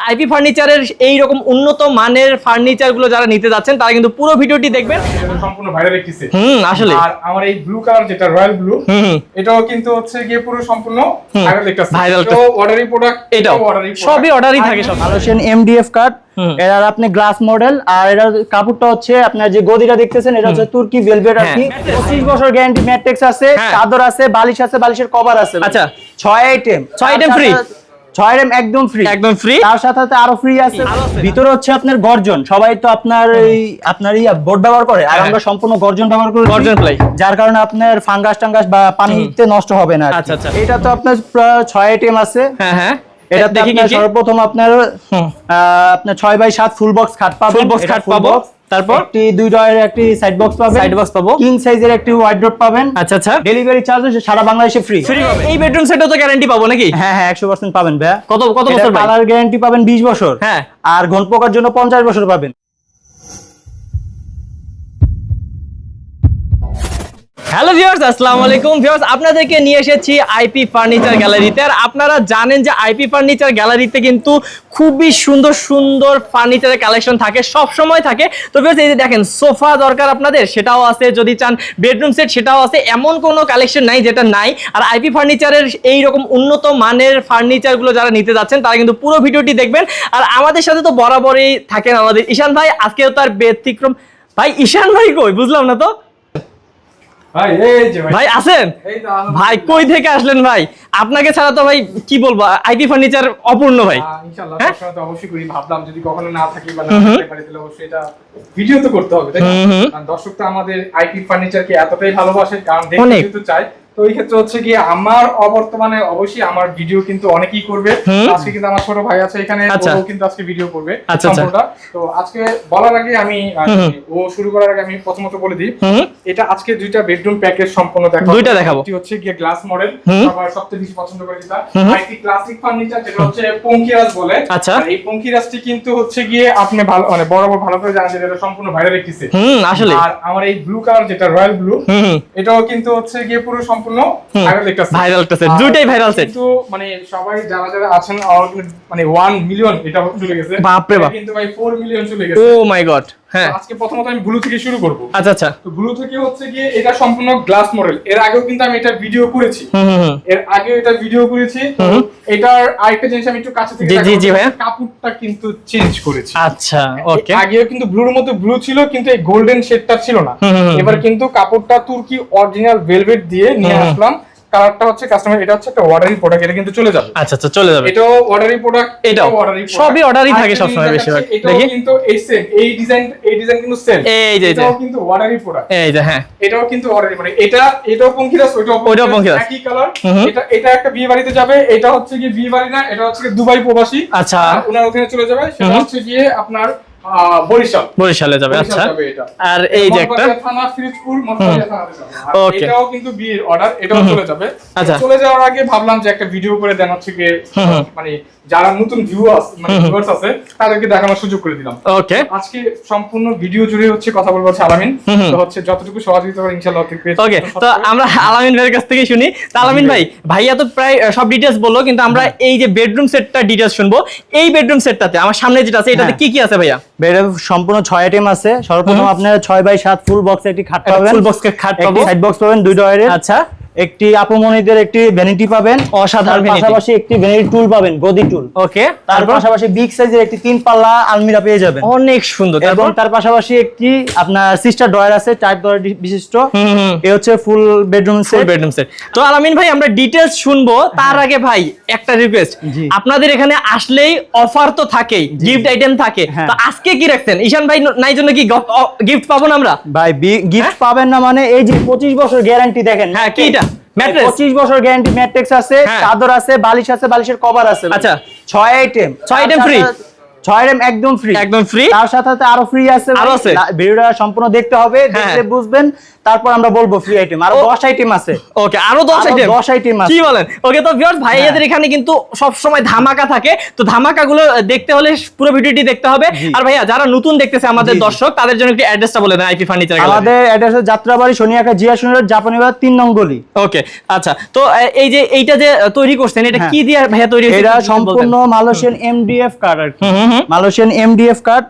IP ফার্নিচারের এই রকম উন্নত মানের ফার্নিচারগুলো যারা নিতে যাচ্ছেন তারা কিন্তু পুরো ভিডিওটি দেখবেন সম্পূর্ণ ভাইরাল একটি সেট হুম আসলে আর আমার এই ব্লু কালার যেটা রয়্যাল ব্লু। এটাও কিন্তু হচ্ছে গিয়ে পুরো সম্পূর্ণ ভাইরাল একটা viral অর্ডারি প্রোডাক্ট এটাও সবই অর্ডারই থাকে সব মালয়েশিয়ান এমডিএফ কার্ড হুম। এটার আপনি গ্লাস মডেল আর এটার কাপড়টা হচ্ছে আপনার যে গদিটা দেখতেছেন এটা হচ্ছে তুর্কি ভেলভেট আর হ্যাঁ, কি mattress। পঁচিশ বছর গ্যারান্টি ম্যাট্রিক্স আছে হ্যাঁ। চাদর আছে বালিশ আছে বালিশের কভার আছে আচ্ছা। ছয় আইটেম ছয় আইটেম free? ছয় আইটেম একদম ফ্রি একদম ফ্রি তার সাথে সাথে আরও ফ্রি আছে। ভিতরে হচ্ছে আপনার গর্জন। সবাই তো আপনার এই আপনার এই বোর্ড ব্যবহার করে। আর হ্যাঁ। আমরা সম্পূর্ণ গর্জন ব্যবহার করি। গর্জন ply। যার কারণে আপনার ফাঙ্গাস টাঙ্গাস বা পানিতে নষ্ট হবে না আচ্ছা, আচ্ছা। এটা তো আপনার প্রায় ছয় আইটেম আছে। হ্যাঁ হ্যাঁ। এটা দেখি? সর্বপ্রথম আপনার আপনার ছয় বাই সাত ফুল বক্স খাট পাবেন। Box এটা খাট পাবো। তারপর? একটি দুই ডয়ের একটি সাইড বক্স পাবেন। সাইড বক্স পাবো। কিং সাইজের একটি ওয়াইড্রোপ পাবেন। আচ্ছা আচ্ছা। ডেলিভারি চার্জ সারা বাংলাদেশে ফ্রি ফ্রি পাবে এই বেডরুম সেটও তো গ্যারান্টি পাবো নাকি? হ্যাঁ হ্যাঁ একশো পার্সেন্ট পাবেন ভাইয়া। কত কত বছর কালার গ্যারান্টি পাবেন বিশ বছর। হ্যাঁ। আর ঘন পোকার জন্য পঞ্চাশ বছর পাবেন। হ্যালো ভিউয়ার্স আসসালামু আলাইকুম ভিউয়ার্স আপনাদেরকে নিয়ে এসেছি আইপি ফার্নিচার গ্যালারিতে আর আপনারা জানেন যে আইপি ফার্নিচার গ্যালারিতে কিন্তু খুবই সুন্দর সুন্দর ফার্নিচারের কালেকশন থাকে সব সময় থাকে। তো ভিউয়ার্স এই যে দেখেন, সোফা দরকার আপনাদের, সেটাও আছে। যদি চান বেডরুম সেট সেটাও আছে। এমন কোনো কালেকশন নাই যেটা নাই। আর আইপি ফার্নিচারের এই রকম উন্নত মানের ফার্নিচারগুলো যারা নিতে যাচ্ছেন, তারা কিন্তু পুরো ভিডিওটি দেখবেন। আর আমাদের সাথে তো বরাবরই থাকেন আমাদের ঈশান ভাই। আজকেও তার ব্যতিক্রম ভাই, ঈশান ভাই কই? বুঝলাম না তো? ভাই আছেন। ভাই। কই থেকে আসলেন ভাই? আপনাকে ছাড়া তো ভাই কি বলব আইটি ফার্নিচার অপূর্ণ ভাই। ইনশাআল্লাহ হ্যাঁ? তো অবশ্যই করি। ভাবলাম যদি কখনো না থাকি বা না হুম হুম। থাকতে পারি তাহলে অবশ্যই এটা ভিডিও তো করতে হবে তাই না? দর্শক তো আমাদের আইটি ফার্নিচারকে এতটাই ভালোবাসে কারণ দেখতে তো এই ক্ষেত্রে হচ্ছে কি আমার অবর্তমানে অবশ্যই আমার ভিডিও কিন্তু অনেকেই করবে আজকে কিন্তু আমার ছোট ভাই আছে এখানে আচ্ছা। ও কিন্তু আজকে ভিডিও করবে আচ্ছা, আচ্ছা। সম্পূর্ণটা। তো আজকে বলার আগে আমি। ও শুরু করার আগে আমি প্রথমত বলে দিই এটা আজকে দুইটা বেডরুম প্যাকেজ সম্পূর্ণ দেখাবো দুইটা দেখাবো। একটি হচ্ছে গিয়ে গ্লাস মডেল। সবার সবচেয়ে বেশি পছন্দ করে যেটা আইটি ক্লাসিক ফার্নিচার যেটা হচ্ছে পঙ্কিরাজ বলে আচ্ছা। এই পঙ্কিরাজটি কিন্তু হচ্ছে গিয়ে আপনি ভালো মানে বড় বড় ভালো করে জানেন যে এটা সম্পূর্ণ ভাইরাল একটি সেট আসলে আর আমার এই ব্লু কালার যেটা রয়্যাল ব্লু এটাও কিন্তু হচ্ছে গিয়ে পুরো সম্পূর্ণ ভাইরাল একটা ভাইরাল একটা দুইটাই। কিন্তু মানে সবাই যারা যারা আছেন মানে 1 মিলিয়ন এটা চলে গেছে বাপ। এটা কিন্তু ভাই 4 মিলিয়ন চলে ও মাই গড হ্যাঁ। আজকে প্রথমত আমি ব্লু থেকে শুরু করব। আচ্ছা আচ্ছা। তো ব্লু থেকে হচ্ছে গিয়ে এটা সম্পূর্ণ গ্লাস মডেল এর আগেও কিন্তু আমি এটা ভিডিও করেছি। এর আগে এটা ভিডিও করেছি। এটার আরেকটা জিনিস আমি একটু কাছে থেকে জি, জি। ভাইয়া। কাপড়টা কিন্তু চেঞ্জ করেছি। আচ্ছা ওকে আগেও কিন্তু ব্লুর মধ্যে ব্লু ছিল কিন্তু এই গোল্ডেন শেডটা ছিল না। এবার কিন্তু কাপড়টা তুর্কি অরিজিনাল ভেলভেট দিয়ে নিয়ে। আসলাম। কালারটা হচ্ছে কাস্টমার এটা হচ্ছে একটা অর্ডারি প্রোডাক্ট এটা কিন্তু চলে যাবে। আচ্ছা আচ্ছা চলে যাবে। এটাও অর্ডারি প্রোডাক্ট এটাও। সবই order-ই থাকে সবসময় বেশিরভাগ। দেখি। কিন্তু এই সেম এই ডিজাইন এই ডিজাইন কিন্তু সেম এই যে, এটাও কিন্তু অর্ডারি প্রোডাক্ট এই যে হ্যাঁ। এটাও কিন্তু অর্ডারি মানে এটা এটাও পঙ্কিরাস ওইটাও ওইটাও পঙ্কিরাজ। একই কালার। এটা এটা একটা বিয়ে বাড়িতে যাবে এটা হচ্ছে কি বিয়ে বাড়ি না এটা হচ্ছে কি দুবাই প্রবাসী। আচ্ছা। ওনার ওখানে চলে যাবে সেটা হচ্ছে গিয়ে আপনার বরিশাল। বরিশালে যাবে আচ্ছা। আর এই যে একটা? থানা ফিরোজপুর মঠবাড়িয়া থানাতে যাবে। আর Okay. এটাও কিন্তু বিয়ের অর্ডার এটাও চলে যাবে। আচ্ছা। চলে যাওয়ার আগে ভাবলাম যে একটা ভিডিও করে দেন হচ্ছে। মানে যারা নতুন ভিউয়ার্স মানে। ভিউয়ার্স আছে তাদেরকে দেখানোর সুযোগ করে দিলাম। ওকে আজকে সম্পূর্ণ ভিডিও জুড়ে হচ্ছে কথা বলব হচ্ছে আলামিন। তো হচ্ছে যতটুকু সহযোগিতা করে ইনশাআল্লাহ ওকে তো আমরা আলামিন ভাইয়ের কাছ থেকে শুনি। তো আলামিন ভাই ভাইয়া তো প্রায় সব ডিটেলস বলল কিন্তু আমরা এই যে বেডরুম সেটটা ডিটেলস শুনব। এই বেডরুম সেটটাতে আমার সামনে যেটা আছে এটাতে হ্যাঁ। কি কি আছে ভাইয়া? বেডে সম্পূর্ণ ছয় আইটেম আছে। সর্বপ্রথম আপনারা ছয় বাই সাত ফুল বক্স একটি খাট পাবেন। ফুল বক্স খাট পাবেন সাইড বক্স পাবেন দুই ডয়ের আচ্ছা। একটি আপমনিদের একটি ভ্যানিটি পাবেন অসাধারণ পাশাপাশি একটি ভ্যানিটি টুল পাবেন গদি টুল ওকে তার পাশাপাশি বিগ সাইজের একটি তিন পাল্লা আলমিরা পেয়ে যাবেন। অনেক সুন্দর এবং তার পাশাপাশি একটি আপনার সিস্টার ডয়ার আছে চার ডয়ার বিশিষ্ট। এ হচ্ছে full bedroom set bedroom set তো আলামিন ভাই আমরা ডিটেলস শুনব তার আগে ভাই একটা রিকোয়েস্ট আপনাদের এখানে আসলেই অফার তো থাকেই গিফট আইটেম থাকে। হ্যাঁ। তো আজকে কি রাখছেন? ঈশান ভাই নাই জন্য কি গিফট পাবো না আমরা? ভাই গিফট পাবেন না মানে এই যে পঁচিশ বছর গ্যারান্টি দেখেন। হ্যাঁ, কি Mattress? পঁচিশ বছর গ্যারান্টি ম্যাট্রিক্স আছে হ্যাঁ। চাদর আছে বালিশ আছে বালিশের কভার আছে আচ্ছা। ছয় আইটেম ছয় আইটেম free? ছয় আইটেম একদম ফ্রি একদম ফ্রি তার সাথে সাথে আরও ফ্রি আছে আরও আছে? ভিডিওটা সম্পূর্ণ দেখতে হবে হ্যাঁ। দেখলে বুঝবেন তারপর আমরা বলব ফ্রি আইটেম আরও ও। দশ আইটেম আছে ওকে আরও 10 আইটেম 10 item আছে। কি বলেন ওকে তো ভিউয়ার্স হ্যাঁ। ভাইয়াদের এখানে কিন্তু সব সময় ধামাকা থাকে তো ধামাকা গুলো দেখতে হলে পুরো ভিডিওটি দেখতে হবে আর ভাইয়া যারা নতুন দেখতেছে আমাদের। দর্শক তাদের জন্য একটু অ্যাড্রেসটা বলে দেন আইপি ফার্নিচার আমাদের অ্যাড্রেস হচ্ছে যাত্রাবাড়ি শনিয়াকা জিয়া সুন্দর জাপানি বাজার তিন নং গলি ওকে আচ্ছা তো এই যে এইটা যে তৈরি করছেন এটা হ্যাঁ। কি দিয়ে ভাইয়া তৈরি হয়েছে এটা সম্পূর্ণ। মালয়েশিয়ান এমডিএফ কার্ড আর কি। Malaysian MDF card.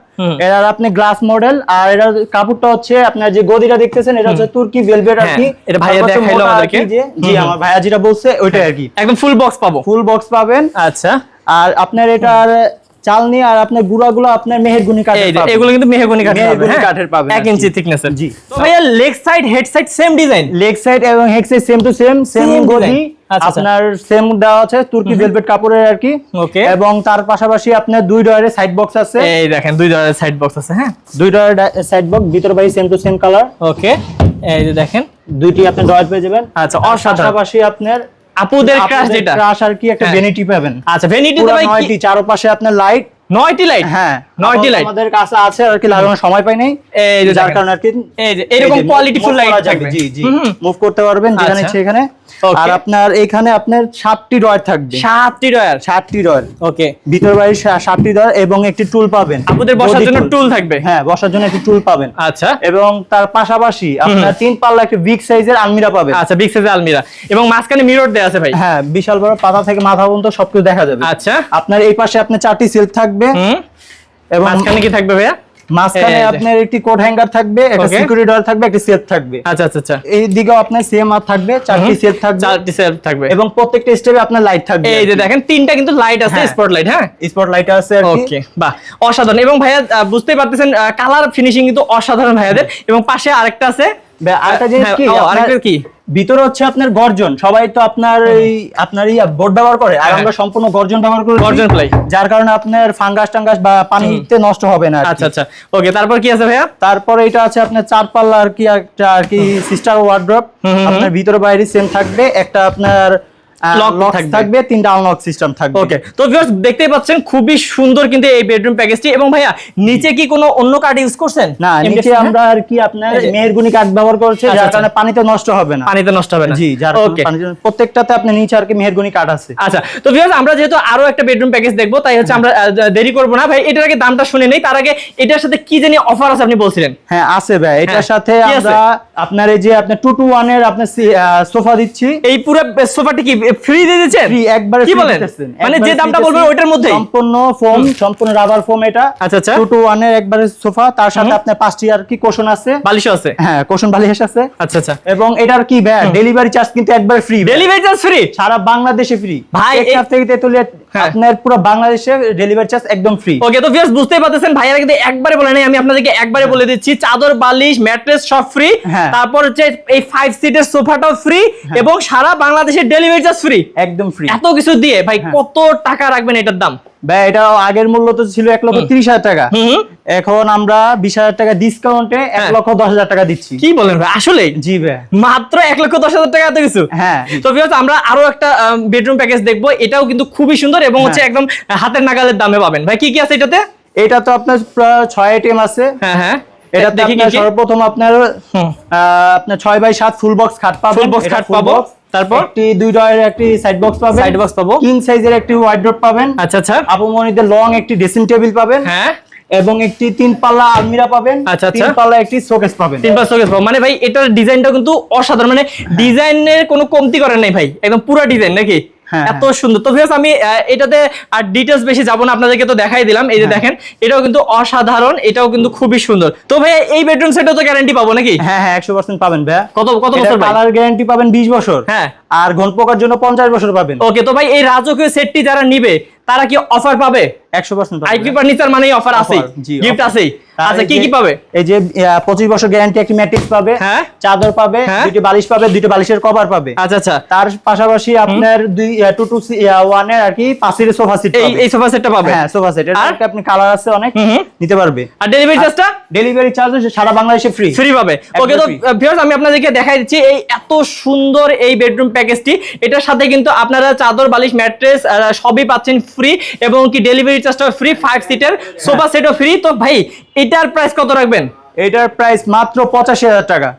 এটার আপনি গ্লাস মডেল আর এটার কাপড়টা হচ্ছে আপনার যে গদিটা দেখতেছেন এটা হচ্ছে তুর্কি ভেলভেট আর হ্যাঁ, কি এটা ভাইয়া দেখাইলো আমাদেরকে। জি। আমার ভাইয়া যেটা বলছে ওইটাই আর কি একদম ফুল বক্স পাবো ফুল বক্স পাবেন আচ্ছা আর আপনার এটার চালনি আর আপনার গুড়াগুলো আপনার মেহেরগুনি কাঠের পাবেন। এগুলো কিন্তু মেহগনি কাঠের পাবেন, হ্যাঁ? কাঠের পাবেন এক আর ইঞ্চি থিকনেসের জি। তো ভাইয়া leg side head side same design leg side এবং হেক্সে সেম টু সেম সেম গদি। আপনার সেম দেওয়া আছে তুর্কি ভেলভেট কাপড়ের আর কি। Okay. এবং তার পাশাপাশি আপনার দুই ডয়ারের সাইড বক্স আছে। এই দেখেন দুই ধরনের সাইড বক্স আছে হ্যাঁ? দুই ডয়ারের সাইড বক্স ভিতর বাইরে same to same colour okay এই যে দেখেন। দুইটি আপনি ডয়ার পেয়ে যাবেন। আচ্ছা, অসাধারণ। পাশাপাশি আপনার আপুদের ক্রাশ যেটা। ক্রাশ আর কি একটা। ভ্যানিটি পাবেন। আচ্ছা ভ্যানিটি তো ভাই কি- চারপাশে আপনার লাইট নয়টি লাইট হ্যাঁ। নয়টি লাইট আমাদের কাছে আছে আর কি লাগানোর সময় পাই নাই। এই যে যার কারণে আর কি। এই যে এরকম লাইট থাকবে। জি জি। মুভ করতে পারবেন যেখানে আচ্ছা। আর আপনার এখানে আপনার সাতটি ডয়ার থাকবে। সাতটি ডয়ার সাতটি ডয়ার ওকে ভিতর বাড়ির সাতটি ডয়ার এবং একটি টুল পাবেন। আপুদের বসার জন্য টুল থাকবে। হ্যাঁ বসার জন্য একটি টুল পাবেন। আচ্ছা। এবং তার পাশাপাশি আপনার তিন পাল্লা একটি বিগ সাইজের আলমিরা পাবেন। আচ্ছা বিগ সাইজের আলমিরা। এবং মাঝখানে মিরর দেয়া আছে ভাই। হ্যাঁ বিশাল বড় পাতা থেকে মাথা পর্যন্ত সবকিছু দেখা যাবে। আচ্ছা। আপনার এই পাশে আপনার চারটি সেলফ থাকবে। এবং মাঝখানে কি থাকবে ভাইয়া? মাঝখানে আপনার একটি কোট হ্যাঙ্গার থাকবে একটা সিকিউরিটি ডোর থাকবে একটা সেফ থাকবে। আচ্ছা আচ্ছা আচ্ছা। এই দিকেও আপনার সেম আর থাকবে চারটি সেফ থাকবে। চারটি সেফ থাকবে। এবং প্রত্যেকটা স্টেপে আপনার লাইট থাকবে এই যে দেখেন তিনটা কিন্তু লাইট আছে হ্যাঁ। স্পট লাইট হ্যাঁ? স্পট লাইট আছে ওকে বাহ অসাধারণ। এবং ভাইয়া বুঝতে বুঝতেই পারতেছেন কালার ফিনিশিং কিন্তু অসাধারণ ভাইয়াদের। এবং পাশে আরেকটা আছে আরেকটা জিনিস হ্যাঁ, কি? আরেকটা কি? ভিতরে হচ্ছে আপনার গর্জন। সবাই তো আপনার এই আপনার এই বোর্ড ব্যবহার করে। আর হ্যাঁ। আমরা সম্পূর্ণ গর্জন ব্যবহার করি গর্জন ply। যার কারণে আপনার ফাঙ্গাস টাঙ্গাস বা পানিতে নষ্ট হবে না। আচ্ছা আচ্ছা। ওকে তারপর কি আছে ভাইয়া? তারপরে এটা আছে আপনার চার পাল্লা আর কি একটা আর কি সিস্টার ওয়ার্ড্রপ আপনার ভিতরে বাইরে সেম থাকবে। একটা আপনার থাকবে। থাকবে তিনটা আনলক সিস্টেম থাকবে। ওকে তো ভিউয়ার্স দেখতেই পাচ্ছেন খুবই সুন্দর কিন্তু এই বেডরুম প্যাকেজটি এবং ভাইয়া নিচে কি কোনো অন্য কার্ড ইউজ করছেন? না নিচে? আমরা আর কি আপনার মেহেরগুনি কাঠ ব্যবহার করছে আচ্ছা, যার আচ্ছা। কারণে পানিতে নষ্ট হবে না। পানিতে নষ্ট হবে না। জি যার প্রত্যেকটাতে আপনি নিচে আর কি মেহেরগুনি কাঠ আছে। আচ্ছা তো ভিউয়ার্স আমরা যেহেতু আরও একটা বেডরুম প্যাকেজ দেখব তাই হচ্ছে আমরা দেরি করব না। ভাই এটার আগে দামটা শুনে নেই। তার আগে এটার সাথে কি জানি অফার আছে আপনি বলছিলেন। হ্যাঁ আছে ভাই। এটার হ্যাঁ, সাথে আমরা আপনার এই যে আপনার টু টু ওয়ানের আপনার সোফা দিচ্ছি। এই পুরো সোফাটি কি? ফ্রি দিয়ে দিচ্ছেন ফ্রি একবারে কি বলেন? মানে যে দামটা বলবেন ওইটার মধ্যেই? সম্পূর্ণ ফোম সম্পূর্ণ রাবার ফোম এটা। আচ্ছা, আচ্ছা। টু টু ওয়ানের একবারে সোফা তার সাথে আপনার পাঁচটি আর কি কোশন আছে? আছে। হ্যাঁ কোশন বালিশ আছে। আচ্ছা আচ্ছা। এবং এটার কি ডেলিভারি চার্জ কিন্তু একবারে ফ্রি ডেলিভারি চার্জ ফ্রি সারা বাংলাদেশে ফ্রি ভাই, এক থেকে তেতুলিয়া। আপনার পুরো বাংলাদেশে ডেলিভারি চার্জ একদম ফ্রি ওকে তো ভিউয়ার্স বুঝতেই পারতেছেন ভাইয়ারা কিন্তু একবারে বলে নাই আমি আপনাদেরকে একবারে বলে দিচ্ছি চাদর বালিশ ম্যাট্রেস সব ফ্রি হ্যাঁ। তারপর হচ্ছে এই ফাইভ সিটের সোফাটাও ফ্রি এবং সারা বাংলাদেশে ডেলিভারি চার্জ ফ্রি একদম ফ্রি এত কিছু দিয়ে ভাই হ্যাঁ। কত টাকা রাখবেন এটার দাম? ভাই এটা আগের মূল্য তো ছিল এক লক্ষ তিরিশ হাজার টাকা। এখন আমরা বিশ হাজার টাকা ডিসকাউন্টে এক হ্যাঁ। লক্ষ দশ হাজার টাকা দিচ্ছি। কি বলেন ভাই? আসলে জি ভাই। মাত্র এক লক্ষ দশ হাজার টাকা এত কিছু। হ্যাঁ। তো আমরা আরও একটা বেডরুম প্যাকেজ দেখব। এটাও কিন্তু খুবই সুন্দর এবং হচ্ছে একদম হাতের নাগালের দামে পাবেন। ভাই কি কি আছে এটাতে? এটা তো আপনার প্রায় ছয় আইটেম আছে। হ্যাঁ হ্যাঁ। এটা দেখি? সর্বপ্রথম আপনার আপনার ছয় বাই সাত ফুল বক্স খাট পাবেন। Box এটা খাট পাবো। তারপর? একটি দুই ডয়ের একটি সাইড বক্স পাবেন। সাইড বক্স পাবো। কিং সাইজের একটি ওয়াইড্রপ পাবেন। আচ্ছা আচ্ছা। আপমনিতে লং একটি ড্রেসিং টেবিল পাবেন। হ্যাঁ। এবং একটি তিন পাল্লা আলমিরা পাবেন। আচ্ছা, আচ্ছা। তিন পাল্লা একটি শোকেস পাবেন। তিন পাল্লা শোকেস পাবেন মানে ভাই এটার ডিজাইনটা কিন্তু অসাধারণ। মানে ডিজাইনের কোনো কমতি করেন নাই ভাই। একদম পুরো ডিজাইন নাকি? হ্যাঁ, এত সুন্দর। তো ভিউয়ার্স আমি এটাতে আর ডিটেলস বেশি যাব না আপনাদেরকে তো দেখাই দিলাম। এই যে হ্যাঁ। দেখেন এটাও কিন্তু অসাধারণ এটাও কিন্তু খুবই সুন্দর। তো ভাই এই বেডরুম সেটও তো গ্যারান্টি পাবো নাকি? হ্যাঁ হ্যাঁ একশো পার্সেন্ট পাবেন ভাইয়া। কত কত বছর কালার গ্যারান্টি পাবেন বিশ বছর। হ্যাঁ। আর ঘন পোকার জন্য পঞ্চাশ বছর পাবেন। ওকে তো ভাই এই রাজকীয় সেটটি যারা নিবে তারা কি অফার পাবে? একশো পার্সেন্ট আইপি ফার্নিচার মানেই অফার আছে। গিফট। আছেই আচ্ছা কি কি পাবে? এই যে পঁচিশ বছর গ্যারান্টি একটি ম্যাট্রিক্স পাবে হ্যাঁ। চাদর পাবে হ্যাঁ। দুইটি বালিশ পাবে দুইটি বালিশের কভার পাবে। আচ্ছা আচ্ছা। তার পাশাপাশি আপনার দুই টু টু ওয়ানের আর কি পাশের সোফা সিট এই এই সোফা সেটটা পাবে? হ্যাঁ সোফা সেট? একটা আপনি কালার আছে অনেক। নিতে পারবে। আর ডেলিভারি চার্জটা ডেলিভারি চার্জ সারা বাংলাদেশে ফ্রি ফ্রি পাবে। ওকে তো ভিউয়ার্স আমি আপনাদেরকে দেখাই দিচ্ছি এই এত সুন্দর এই বেডরুম প্যাকেজটি এটার সাথে কিন্তু আপনারা চাদর বালিশ ম্যাট্রেস সবই পাচ্ছেন ফ্রি এবং কি ডেলিভারি চার্জটাও ফ্রি ফাইভ সিটের সোফা। সেটও ফ্রি তো ভাই এটার প্রাইস কত রাখবেন? এটার প্রাইস মাত্র পঁচাশি হাজার টাকা।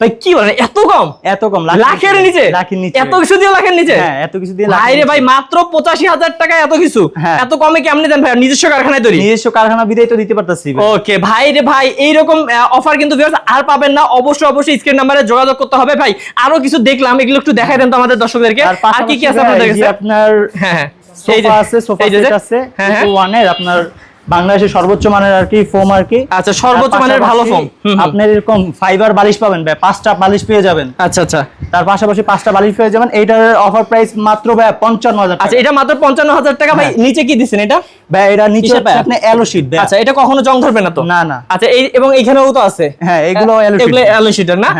ভাই কি বলেন এত কম? এত কম লাখের নিচে লাখের নিচে। এত কিছু দিয়ে লাখের নিচে? হ্যাঁ এত কিছু দিয়ে ভাই রে ভাই মাত্র পঁচাশি হাজার টাকা এত কিছু? হ্যাঁ। এত কমে কেমনি দেন ভাই? নিজস্ব কারখানায় তৈরি? নিজস্ব কারখানা বিদায় তো দিতে পারতেছি। ওকে ভাই রে ভাই অফার কিন্তু আর পাবেন না। অবশ্যই অবশ্যই স্ক্রিন নাম্বারে যোগাযোগ করতে হবে। ভাই আরও কিছু দেখলাম এগুলো একটু দেখাই দেন তো আমাদের দর্শকদেরকে। আর কি কি আছে আপনাদের কাছে? আপনার হ্যাঁ হ্যাঁ। সোফা আছে সোফা সেট আছে হ্যাঁ হ্যাঁ। ওয়ানের আপনার বাংলাদেশের সর্বোচ্চ মানের আর কি ফোম আর কি। আচ্ছা সর্বোচ্চ মানের ভালো ফোম। আপনার এরকম ফাইবার বালিশ পাবেন ভাই পাঁচটা বালিশ পেয়ে যাবেন। আচ্ছা আচ্ছা। তার পাশাপাশি পাঁচটা বালিশ পেয়ে যাবেন। এইটার অফার প্রাইস মাত্র ভাই পঞ্চান্ন হাজার আচ্ছা এটা মাত্র পঞ্চান্ন হাজার টাকা ভাই হ্যাঁ। নিচে কি দিচ্ছেন এটা? ভাই এটা নিচে? আপনি অ্যালো শীট আচ্ছা এটা কখনো জং ধরবে না তো? না না। আচ্ছা এই এবং এইখানেও তো আছে। হ্যাঁ এগুলো শিটের না।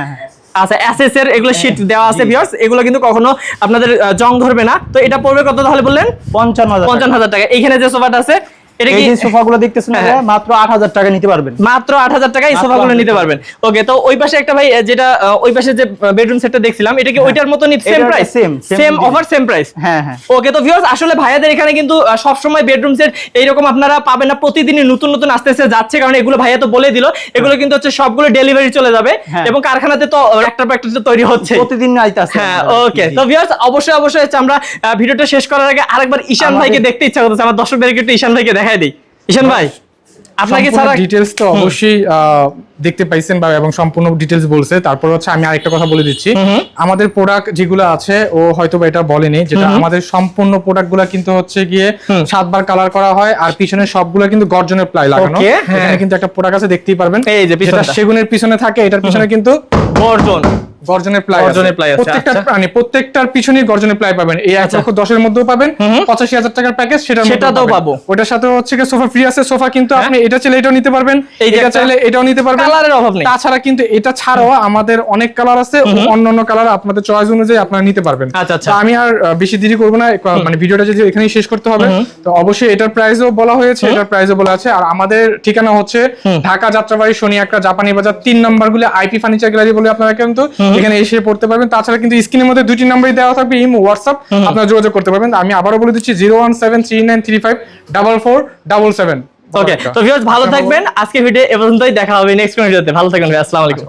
আচ্ছা এসএস এর এগুলো শীট দেওয়া আছে ভিউয়ার্স এগুলো কিন্তু কখনো আপনাদের জং ধরবে না। তো এটা পড়বে কত তাহলে বললেন? পঞ্চান্ন হাজার পঞ্চান্ন হাজার টাকা। এখানে যে সোফাটা আছে এটা এই কি যে সোফাগুলো দেখতেছেন হ্যাঁ, মাত্র টাকা নিতে পারবেন। মাত্র আট হাজার টাকা এই সোফাগুলো নিতে পারবেন। ওকে তো ওই পাশে একটা ভাই যেটা ওই পাশে যে বেডরুম সেটটা দেখছিলাম এটা কি ওইটার মতনই same price same, same same offer same price হ্যাঁ হ্যাঁ। ওকে তো ভিউয়ার্স আসলে ভাইয়াদের এখানে কিন্তু সব সময় বেডরুম সেট এইরকম আপনারা পাবেন না। প্রতিদিনই নতুন নতুন আস্তে আস্তে যাচ্ছে কারণ এগুলো ভাইয়া তো বলে দিল। এগুলো কিন্তু হচ্ছে সবগুলো ডেলিভারি চলে যাবে। হ্যাঁ। এবং কারখানাতে তো একটা একটা তো তৈরি হচ্ছে। প্রতিদিন আইতাছে হ্যাঁ ওকে তো ভিউয়ার্স অবশ্যই অবশ্যই আমরা ভিডিওটা শেষ করার আগে আরেকবার ঈশান ভাইকে দেখতে ইচ্ছা করতেছে। আমার দর্শকদেরকে একটু ঈশান ভাইকে দেখাই দিই। ঈশান ভাই আপনাকে ছাড়া ডিটেলস তো অবশ্যই দেখতে পাইছেন বা এবং সম্পূর্ণ ডিটেলস বলছে। তারপর হচ্ছে আমি আরেকটা কথা বলে দিচ্ছি। আমাদের প্রোডাক্ট যেগুলো আছে ও হয়তো বা এটা বলেনি যেটা আমাদের সম্পূর্ণ প্রোডাক্টগুলা কিন্তু হচ্ছে গিয়ে সাতবার কালার করা হয় আর পিছনে সবগুলো কিন্তু গর্জনের প্লাই লাগানো। এখানে হ্যাঁ। কিন্তু একটা প্রোডাক্ট আছে দেখতেই পারবেন। এই যে যেটা পিছনটা। সেগুনের পিছনে থাকে এটার পিছনে কিন্তু গর্জন। গর্জনের প্লাই গর্জনের ply আছে, প্রত্যেকটা। মানে প্রত্যেকটার গর্জনের প্লাই পাবেন। এই এক আচ্ছা। লক্ষ দশের মধ্যেও পাবেন পঁচাশি হাজার টাকার প্যাকেজ মধ্যেও পাবো। ওটার সাথে হচ্ছে কি সোফা ফ্রি আছে। সোফা কিন্তু হ্যাঁ। আপনি এটা চাইলে এটাও নিতে পারবেন। এটা চাইলে এটাও নিতে পারবেন। কালারের অভাব নেই। তাছাড়া কিন্তু এটা ছাড়াও আমাদের অনেক কালার আছে অন্য অন্য কালার আপনাদের চয়েস অনুযায়ী আপনারা নিতে পারবেন। আচ্ছা, আমি আর বেশি দেরি করব না। মানে ভিডিওটা যদি এখানেই শেষ করতে হবে তো অবশ্যই এটার প্রাইসও বলা হয়েছে এটার প্রাইসও বলা আছে। আর আমাদের ঠিকানা হচ্ছে ঢাকা যাত্রাবাড়ি শনি একটা জাপানি বাজার তিন নম্বরগুলো আইপি ফার্নিচার গ্যালারি বলে আপনারা কিন্তু এখানে এসে পড়তে পারবেন। তাছাড়া কিন্তু স্ক্রিনের মধ্যে দুটি নাম্বারই দেওয়া থাকবে ইমো হোয়াটসঅ্যাপ। আপনারা যোগাযোগ করতে পারবেন। আমি আবারও বলে দিচ্ছি zero one seven three nine three five double four double seven. Okay তো ভিউয়ার্স ভালো থাকবেন। আজকে ভিডিও এ পর্যন্তই দেখা হবে নেক্সট ভিডিওতে। ভালো থাকবেন ভাই আসসালামু আলাইকুম।